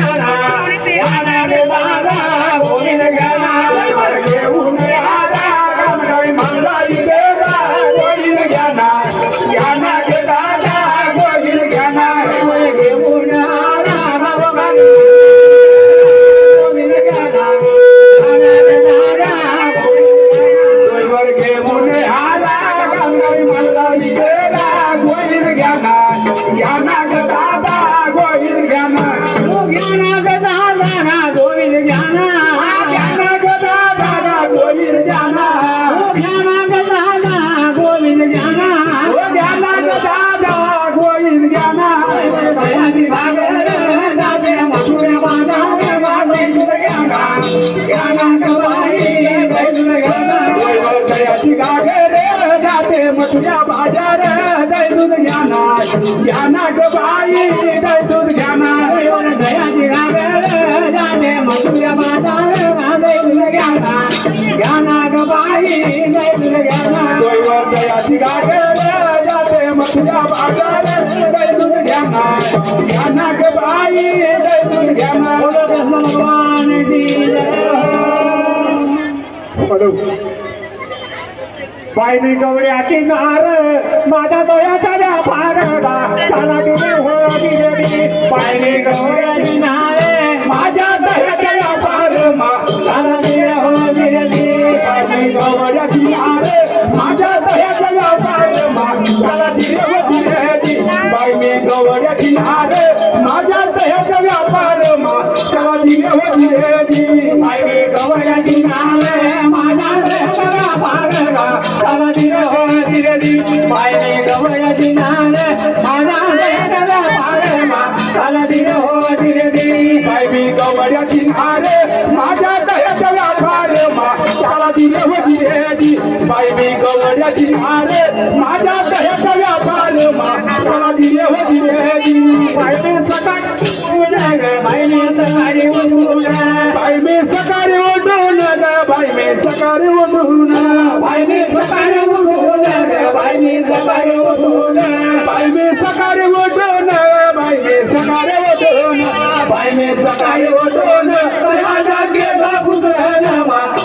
না जाते मथुरा बाज़ार दै दूध घ्याना घ्याना ग बाई दै दूध घ्याना दयाची भागर दादे मथुरा बाज़ार घ्याना घ्याना ग बाई गोविंद घ्याना वर दयाची गागर जाते मथुरा बाज़ार दूध ग बाई दै दूध घ्याना भगवान की जय बाईनी गवड्याची नार त्याला दिले व दिले बाई मी गवड्याची नार माझ्या दह्याचा व्यापार त्याला दिले व दिले बाईने सकाळी उठून बाईने सकाळी उठून बाई मी सकाळी उठून ग बाई मी सकाळी उठून बाईने सकाळी उठून बाईने सकाळी उठून बाई मी सकाळी उठून बाई मी सकाळी उठून बाईने सकाळी उठून राजा गेला गुजरण बाईने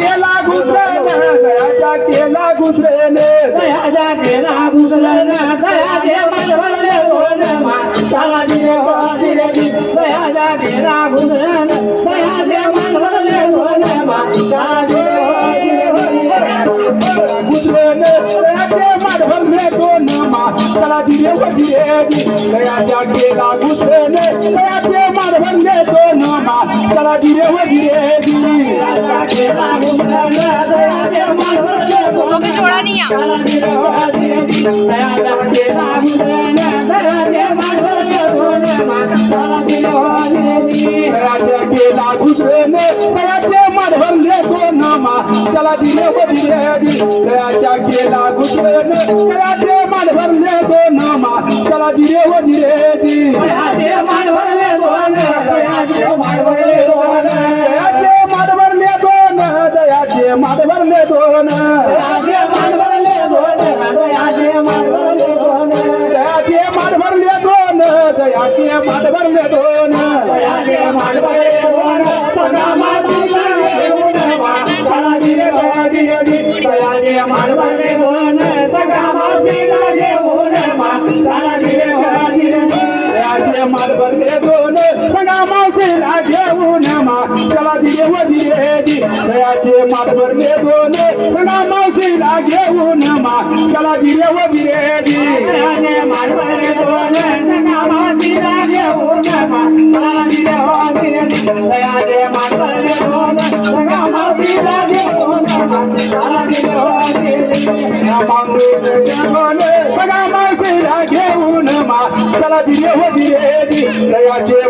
केला घुसरण दयाचा केला घुसरण दयाचा केला घुसरण दया देव त्याला दिले व दिले दयाच्या केला गुजरण दयाचे माधव मे दोन मा त्याला दिले व दिले दयाच्या गेला गुजरण दयाचे मन भरले दोन तो जोड़ा नहीं आ दयाच्या केला गुजरण दयाचे माधव मे दोन मा त्याला दिले व दिले दयाच्या केला गुजरण दयाचे माधव मे दोन मा त्याला दिले व दिले दयाचे माधवरले दोन दयाचे माधवरले दोन दयाचे माधवरले दोन दयाचे माधवरले दोन दयाचे माधवरले दोन दयाचे माधवरले दोन दयाचे माधवरले दोन सदा मारबे दोन। सगळा मावशीला घेऊन मा। त्याला दिले वधी दयाचे मारबे दोन। सगळा मावशीला घेऊन मा। त्याला दिले Chala dire wo bi edi, raya je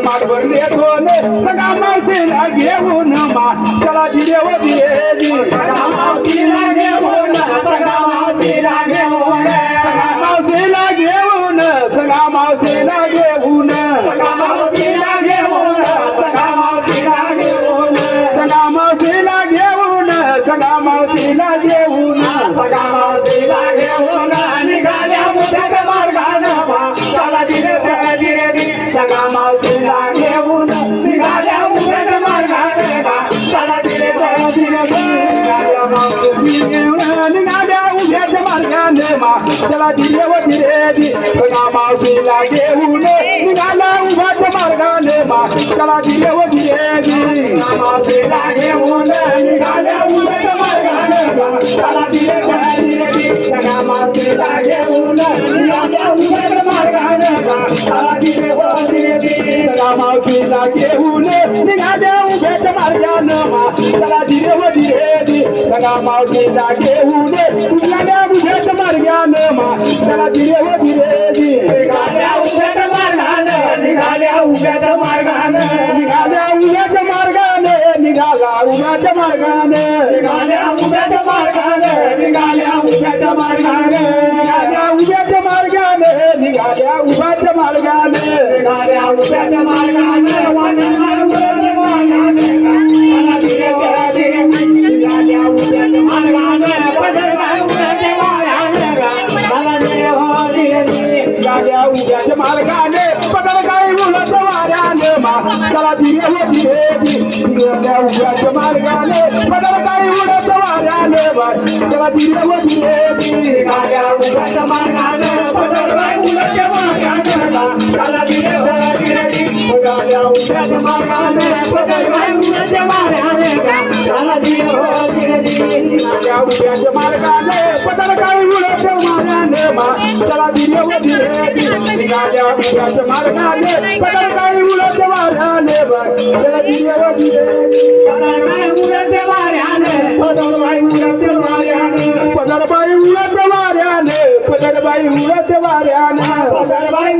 देवी बना मावशीला देऊने निघाला उभाच्या मार्गाने बा, चला दिले हो देवी मावशीला देऊने निघाला उभाच्या मार्गाने बा, चला दिले हो देवी बना मावशीला देऊने निघाला उभाच्या मार्गाने बा, चला दिले हो देवी बना मावशीला देऊने निघाला उभाच्या मार्गाने बा, चला दिले हो देवी बना मावशीला देऊने निघाला उभाच्या मार्गाने बा, चला दिले हो उभ्याच्या मार्गानं. निघाल्या उभ्याच्या मार्गाने निघाला उभ्याच्या मार्गाने. निघाल्या उभ्याच्या मार्गानं. निघाल्या उभ्याच्या मार्गानं. निघाल्या उभ्याच्या मार्गाने निघाल्या उभ्याच्या मार्गाने. निघाल्या उभ्याच्या मार्गानं. चांगल्या उभ्याच्या मार्गाने पदर काही उडत वागाले तेव्हा दिले व दिले चांगल्या उभ्याच्या मार्गाने पदर काही उडत वागाने त्याला दिले त्याला दिले चांगल्या उभ्याच्या मार्गाने पदर काही उडत वागाने त्याला दिले हो दिले चांगल्या उभ्याच्या मार्गाने पदर काही उडत वागाने त्याला दिले व दिले चांगल्या उभ्याच्या मार्गाने पदर पदरबाई उलट वाऱ्याने पदरबाई उलट वाऱ्याने पदरबाई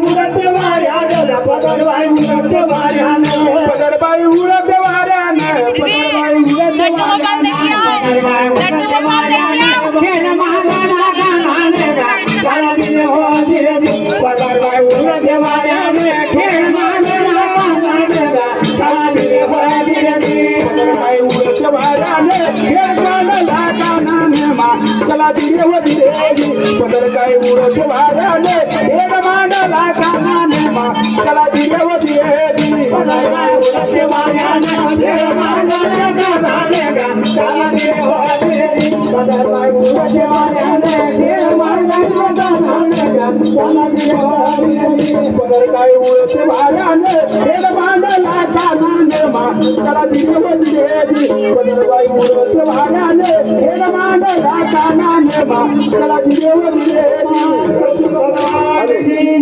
శివారానే ఏడమాడల కానానేమా కల దిగవ దియేది శివారాన ఏడమాడల కానానేగా కల దిగవ దియేది శివారానే ఏడమాడల కానానేగా కల దిగవ దియేది శివారానే ఏడమాడల కానానేమా కల దిగవ அடி தேவா அடி தேவா அடி தேவா